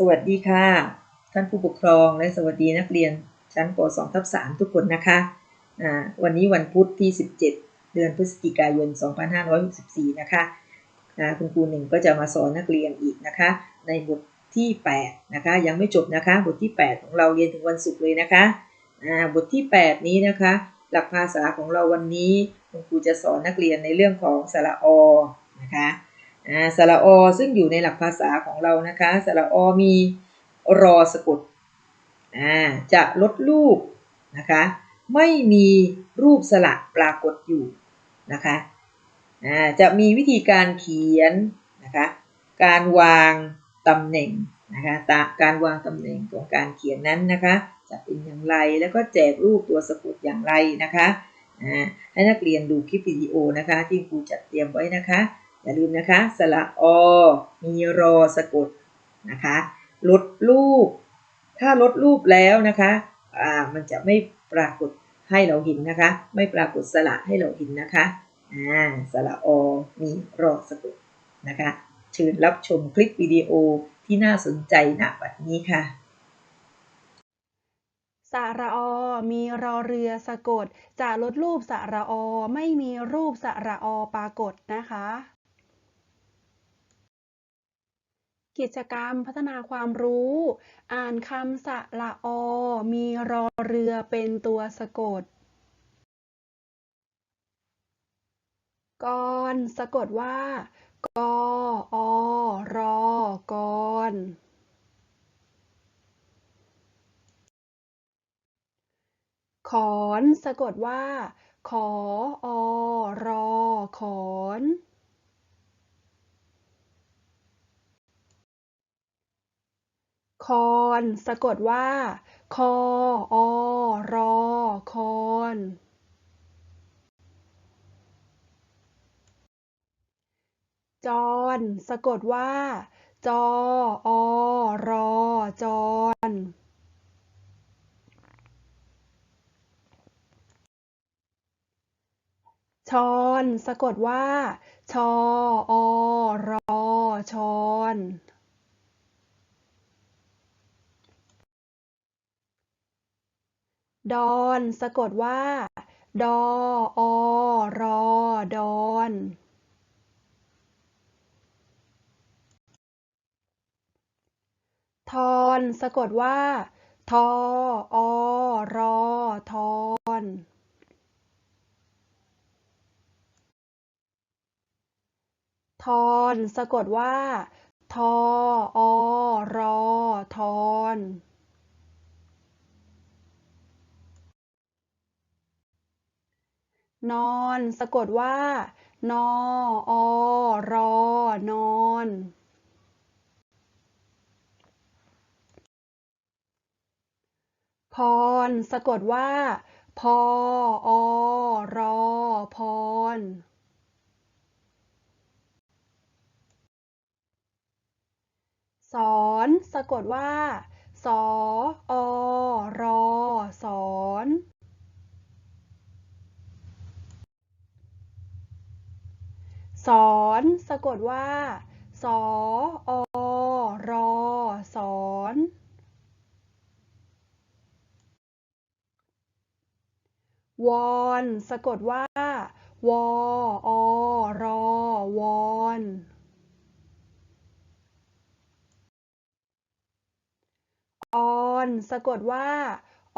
สวัสดีค่ะ ท่านผู้ปกครองและสวัสดีนักเรียนชั้นป .2 ทับ3ทุกคนนะคะวันนี้วันพุธที่ 17 เดือนพฤศจิกายน 2564 นะคะคุณครูหนึ่งก็จะมาสอนนักเรียนอีกนะคะ ในบทที่ 8 นะคะ ยังไม่จบนะคะ บทที่ 8 ของเราเรียนถึงวันศุกร์เลยนะคะบทที่ 8 นี้นะคะ หลักภาษาของเราวันนี้คุณครูจะสอนนักเรียนในเรื่องของสระอนะคะ อ่าสระอซึ่งอยู่ในหลักภาษาของเรานะคะสระอมีรอสะกดอ่าจะลดรูปนะคะไม่มีรูปสระปรากฏอยู่นะคะอ่าจะมีวิธีการเขียนนะคะการวางตำแหน่งนะคะตาการวางตำแหน่งของการเขียนนั้นนะคะจะเป็นอย่างไรแล้วก็แจกรูปตัวสะกดอย่างไรนะคะอ่าให้นักเรียนดูคลิปวิดีโอนะคะที่ครูจัดเตรียมไว้นะคะ อย่าลืมนะคะสระอ มีรอสะกดนะคะลดรูป ถ้าลดรูปแล้วนะคะอ่ามันจะไม่ปรากฏให้เราเห็นนะคะ ไม่ปรากฏสระให้เราเห็นนะคะอ่าสระอ มีรอสะกดนะคะเชิญรับชมคลิปวิดีโอที่น่าสนใจณบัดนี้ค่ะสระอ มีรอเรือสะกด จะลดรูปสระอ ไม่มีรูปสระอปรากฏนะคะ กิจกรรมพัฒนาความรู้ อ่านคำสระอ มีรอเรือเป็นตัวสะกดกรสะกดว่ากออรอกรขอนสะกดว่า ขออรอขอน คอนสะกดว่า คออรอ คอนจอนสะกดว่า จออรอ จอนชอนสะกดว่า ชออรอ ชอน ดอนสะกดว่า ดออรอ ดอน ทอนสะกดว่า ทออรอ ทอนทอนสะกดว่า ทออรอ ทอน นอน สะกดว่า นออรอนอน พร สะกดว่า พออรอพร สอน สะกดว่า สออรอสอน สอนสะกดว่า สออรอ สอน วอน สะกดว่า วออรอ วอนออน สะกดว่า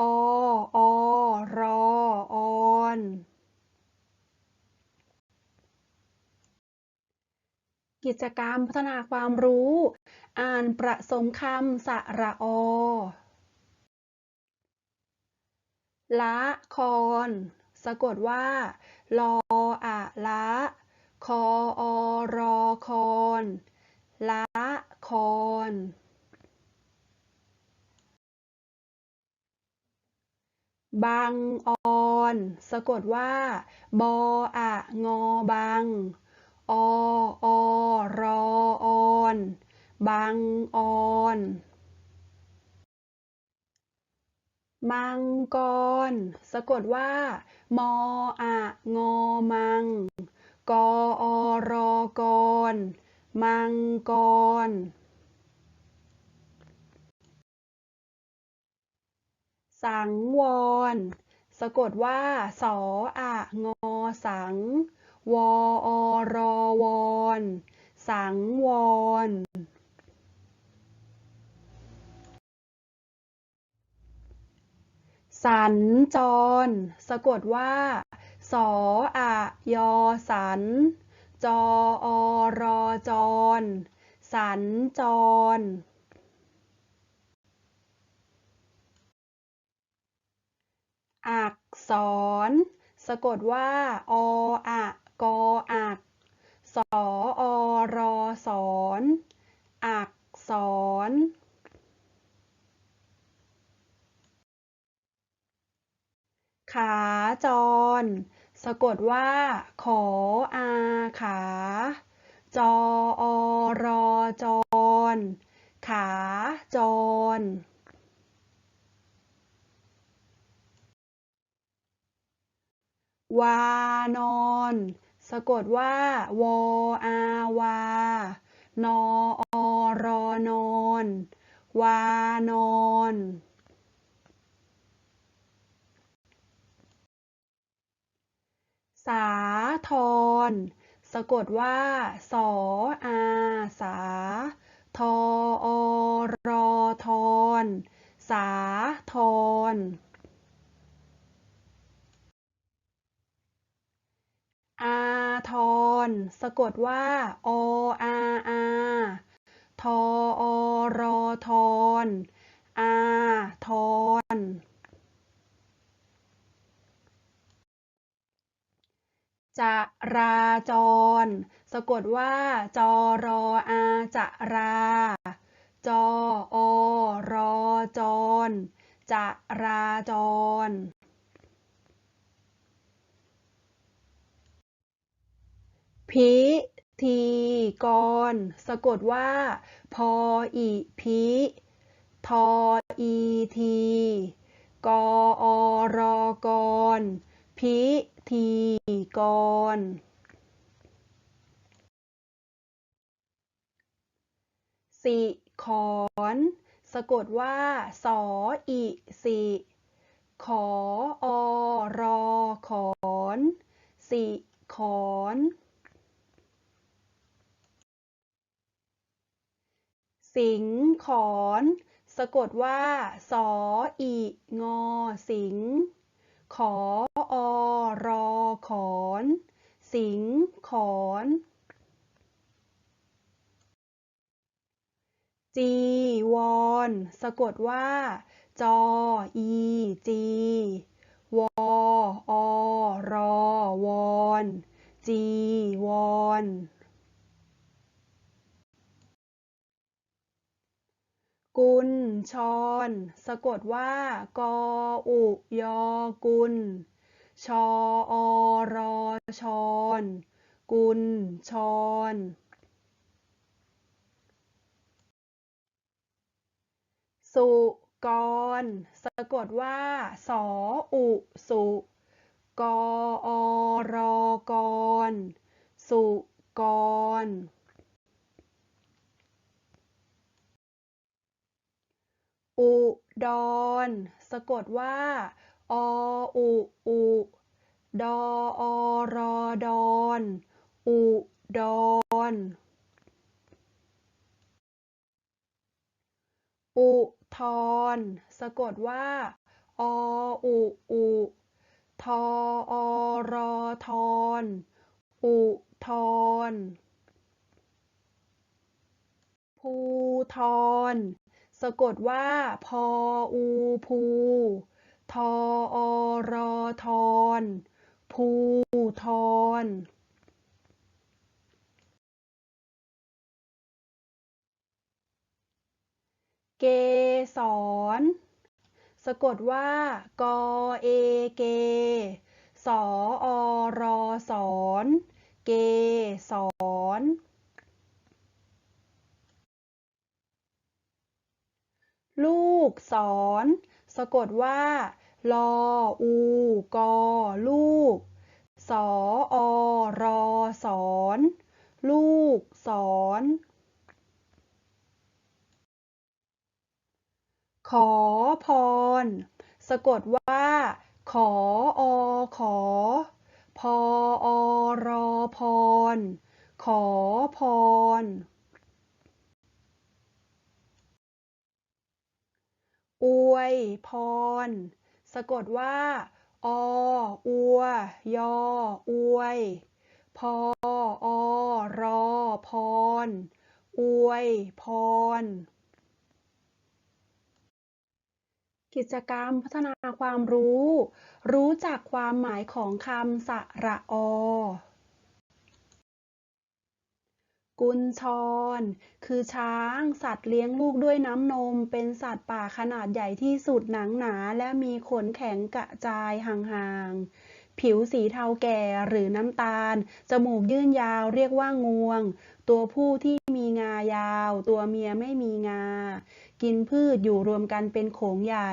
ออรอ ออน กิจกรรมพัฒนาความรู้ อ่านประสมคำสระอ ละคร สะกดว่า ลออะละ คออรอคอนละครบังออน สะกดว่า บออะงอบัง ออรออนบางออนมังกร สะกดว่า มออะ งอมัง กออรอกร มังกร สังวร สะกดว่า สออะ งอสัง วออรอวอนสังวรสัญจร สะกดว่า สออะยอสัน จออรอจร สัญจร อักษร สะกดว่า ออะ กออัก สออรอสอนอักษรขาจร สะกดว่า ขออาขา จออรอจร ขาจร วานอน สะกดว่าวออาวานออรอนอนวานอนสาธรสะกดว่า สออาสา ทออรอทรสาธร อาทร สะกดว่า ออาอาทออรอทรอาทรจราจร สะกดว่าจอรออาจรา จออรอจรจราจร พิธีกร สะกดว่า พออีพิทออีทีกออรอกร พิธีกร สิขรสะกดว่า สออิสิขออรอขอน สิขร สิงขรสะกดว่า สออิงอ สิง ขออรอขอน สิงขรจีวรสะกดว่า จออีจี วออรอวอน จีวร กุญชรสะกดว่ากออุยอกุล ชออรอชรกุญชรสุกรสะกดว่าสออุสุกออรอกรสุกร อุดร สะกดว่า ออุอุดออรอดอนอุดรอุทรสะกดว่า ออุอุทออรอทรอุทรภูทร สะกดว่า พออูภู ทออรอทรภูทรเกสรสะกดว่า กอเอเก สออรอสอน เกสรลู กศรสะกดว่า ลอ อู กอ ลูก สออรอสอน ลูกศรขอพรสสะกดว่า ขออขอ พออรอพร ขอพร อว ยพร สะกดว่า ออัว ยอ อวย พออรอ พร อวยพร กิจกรรมพัฒนาความรู้ รู้จักความหมายของคำสระอ กุญชร คือช้างสัตว์เลี้ยงลูกด้วยน้ำนม เป็นสัตว์ป่าขนาดใหญ่ที่สุดหนังหนา และมีขนแข็งกระจายห่างๆ ผิวสีเทาแก่หรือน้ำตาล จมูกยื่นยาวเรียกว่างวง ตัวผู้ที่มีงายาว ตัวเมียไม่มีงา กินพืชอยู่รวมกันเป็นโขงใหญ่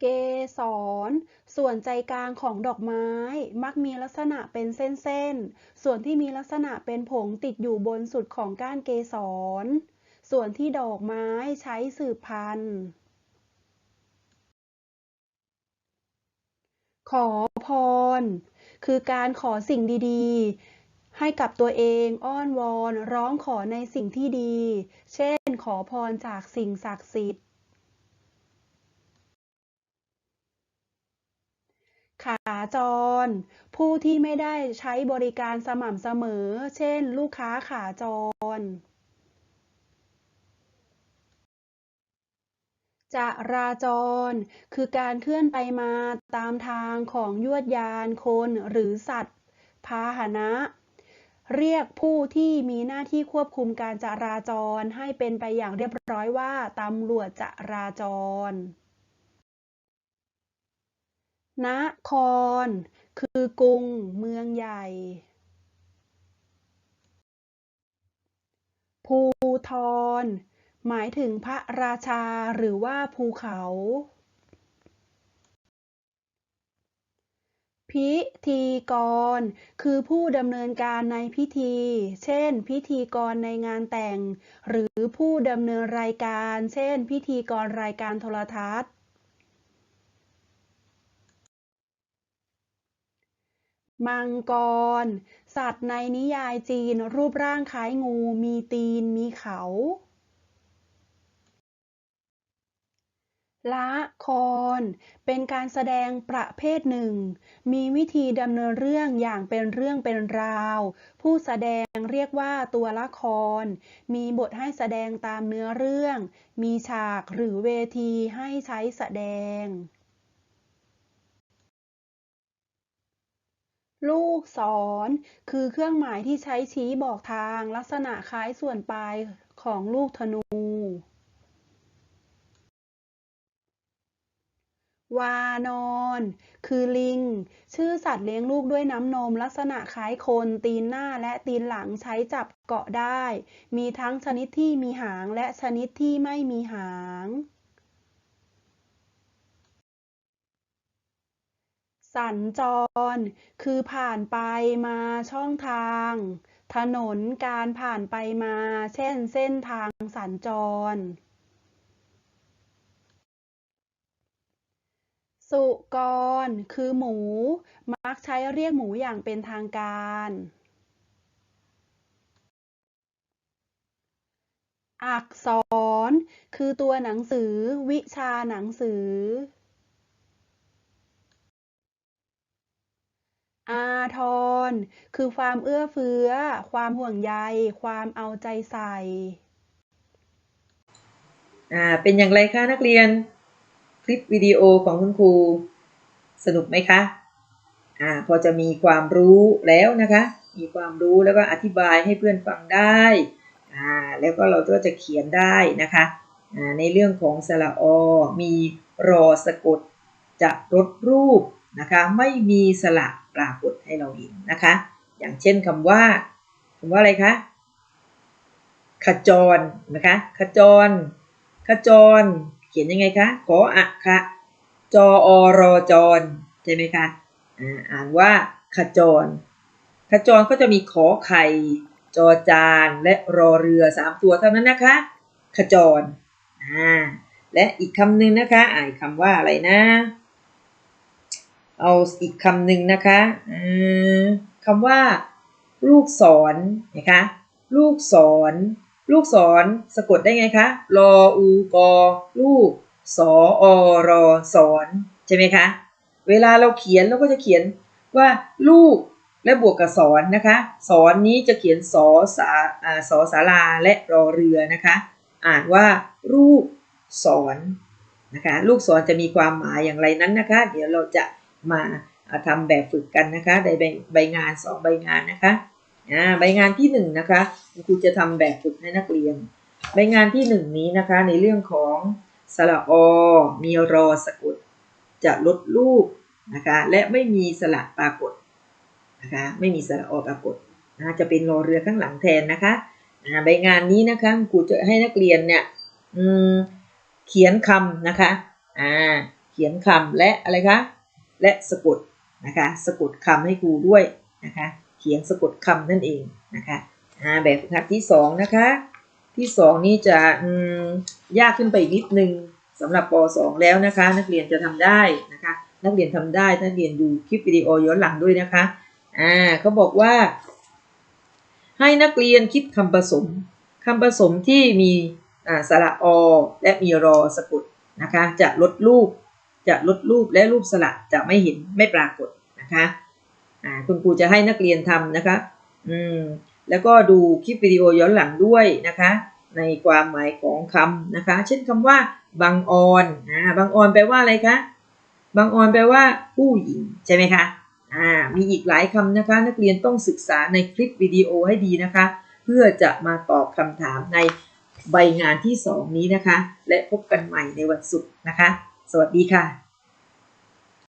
เกสร ส่วนใจกลางของดอกไม้ มักมีลักษณะเป็นเส้นๆ ส่วนที่มีลักษณะเป็นผงติดอยู่บนสุดของก้านเกสร ส่วนที่ดอกไม้ใช้สืบพันธุ์ ขอพร คือการขอสิ่งดีๆ ให้กับตัวเองอ้อนวอนร้องขอในสิ่งที่ดี เช่น ขอพรจากสิ่งศักดิ์สิทธิ์ ขาจร ผู้ที่ไม่ได้ใช้บริการสม่ำเสมอ เช่น ลูกค้าขาจร จะราจร คือการเคลื่อนไปมาตามทางของยวดยานคนหรือสัตว์ พาหนะ เรียกผู้ที่มีหน้าที่ควบคุมการจราจรให้เป็นไปอย่างเรียบร้อยว่าตำรวจจราจร นคร คือกรุง เมืองใหญ่ ภูทรหมายถึงพระราชาหรือว่าภูเขา พิธีกร คือผู้ดำเนินการในพิธี เช่น พิธีกรในงานแต่ง หรือผู้ดำเนินรายการ เช่น พิธีกรรายการโทรทัศน์ มังกร สัตว์ในนิยายจีน รูปร่างคล้ายงู มีตีน มีเขา ละคร เป็นการแสดงประเภทหนึ่ง มีวิธีดำเนินเรื่องอย่างเป็นเรื่องเป็นราว ผู้แสดงเรียกว่าตัวละคร มีบทให้แสดงตามเนื้อเรื่อง มีฉากหรือเวทีให้ใช้แสดง ลูกศร คือเครื่องหมายที่ใช้ชี้บอกทางลักษณะคล้ายส่วนปลายของลูกธนู วานอน คือลิง ชื่อสัตว์เลี้ยงลูกด้วยน้ำนม ลักษณะคล้ายคน ตีนหน้าและตีนหลังใช้จับเกาะได้ มีทั้งชนิดที่มีหางและชนิดที่ไม่มีหาง สัญจร คือผ่านไปมาช่องทาง ถนนการผ่านไปมา เช่นเส้นทางสัญจร สุกร คือหมู มักใช้เรียกหมูอย่างเป็นทางการอักษร คือตัวหนังสือ วิชาหนังสือ อาทร คือความเอื้อเฟื้อ ความห่วงใย ความเอาใจใส่อ่าเป็นอย่างไรคะนักเรียน คลิปวิดีโอของคุณครู สนุกไหมคะอ่าพอจะมีความรู้แล้วนะคะ มีความรู้แล้วก็อธิบายให้เพื่อนฟังได้อ่าแล้วก็เราก็จะเขียนได้นะคะอ่าในเรื่องของสระอ มีรอสะกดจะรดรูปนะคะ ไม่มีสระ ปรากฏให้เราเห็นนะคะ อย่างเช่นคำว่าคำว่าอะไรคะขจรนะคะ ขจร ขจร เขียนยังไงคะขออะคะจออรอจรใช่ไหมคะอ่าอ่านว่าขจร ขจรก็จะมีขอไข่จอจานและรอเรือสามตัวเท่านั้นนะคะ ขจรอ่าและอีกคำหนึ่งนะคะอ่าอีกคำว่าอะไรนะ เอาอีกคำหนึ่งนะคะคำว่า ลูกศรนะคะลูกศร ลูกศรสะกดได้ไงคะรออูกอลูกสออรอสอนใช่ไหมคะ เวลาเราเขียนเราก็จะเขียนว่าลูกและบวกกับสอนนะคะ สอนนี้จะเขียนสอสาอ่าสอสาราและรอเรือนะคะ อ่านว่าลูกศรนะคะ ลูกศรจะมีความหมายอย่างไรนั้นนะคะ เดี๋ยวเราจะ มาอ่าทำแบบฝึกกันนะคะในใบใบงานสองใบงานนะคะอ่าใบงานที่หนึ่งนะคะครูจะทำแบบฝึกให้นักเรียน ใบงานที่หนึ่งนี้นะคะในเรื่องของสระอมีรอสะกด จะลดรูปนะคะและไม่มีสระปรากฏนะคะไม่มีสระอปรากฏนะจะเป็นรอเรือข้างหลังแทนนะคะอ่าใบงานนี้นะคะครูจะให้นักเรียนเนี่ยเขียนคำนะคะอ่าเขียนคำและอะไรคะ และสะกดนะคะสะกดคำให้ครูด้วยนะคะเขียนสะกดคำนั่นเองนะคะอ่าแบบฝึกหัดที่สองนะคะ ที่สองนี้จะยากขึ้นไปนิดนึงสำหรับป .2 แล้วนะคะ นักเรียนจะทำได้นะคะ นักเรียนทำได้นักเรียนดูคลิปวิดีโอย้อนหลังด้วยนะคะอ่าเขาบอกว่า ให้นักเรียนคิดคำผสมคำผสมที่มีอ่าสระอและมีรอสะกดนะคะ จะลดรูป จะลดรูปและรูปสระจะไม่เห็นไม่ปรากฏนะคะคุณครูจะให้นักเรียนทำนะคะอืมแล้วก็ดูคลิปวิดีโอย้อนหลังด้วยนะคะ ในความหมายของคำนะคะ เช่นคำว่าบางออนอ่าบางออนแปลว่าอะไรคะบางออนแปลว่าผู้หญิงใช่ไหมคะอ่ามีอีกหลายคำนะคะ นักเรียนต้องศึกษาในคลิปวิดีโอให้ดีนะคะ เพื่อจะมาตอบคำถามในใบงานที่สองนี้นะคะ และพบกันใหม่ในวันศุกร์นะคะ สวัสดีค่ะ